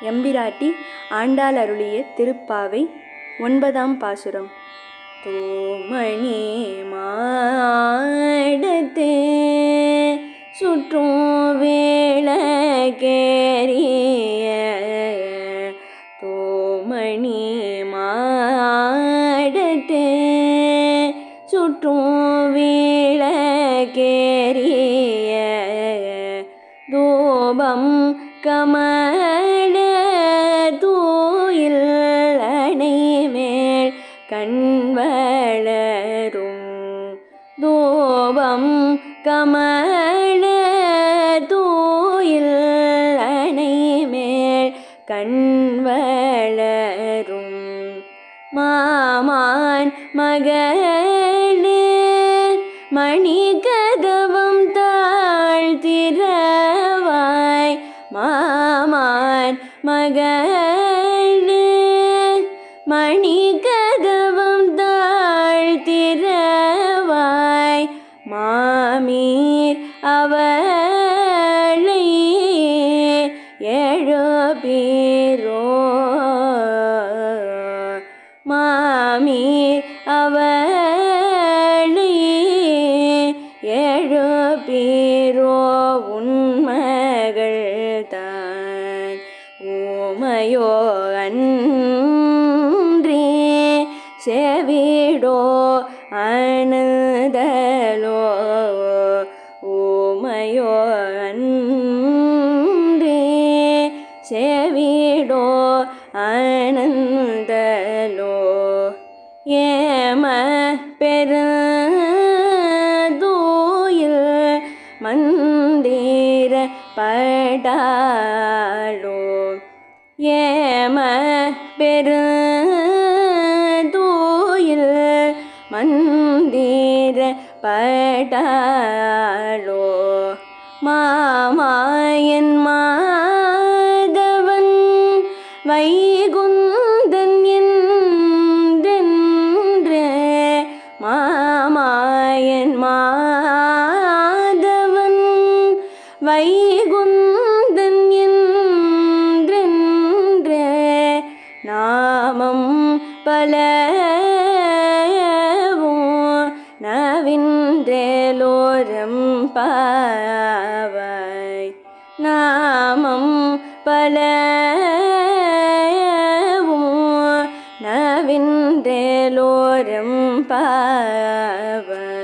எம்பிராட்டி ஆண்டாள் அருளிய திருப்பாவை ஒன்பதாம் பாசுரம். தோமணி மாடத்தே சுற்றும் கேறிய தோமணி தூபம் கமல தூயில் அணைமேல் கண்வளரும். தூபம் கமல தூயில் அணைமேல் கண்வளரும். மாமான் மகளே மணி மணி கதவம் தாழ்த்திரவாய் மாமீர் அவளை எழுப்பீரோ மாமீர் ஊமையோ அன்றே செவிடோ அணுதலோ ஊமையோ அன்றே செவிடோ அனந்தலோ ஏம பெருதூயில் மந்திர படாலோ ஏம பெருதூயில் மந்திர பட்டாளோ? மாமாயன் மாதவன் வைகுந்தன் என்றென்று மாமாயன் மா പലവോ നവിന്റെ ലോരം പാവായി നാമം പലവോ നവിന്റെ ലോരം പാവായി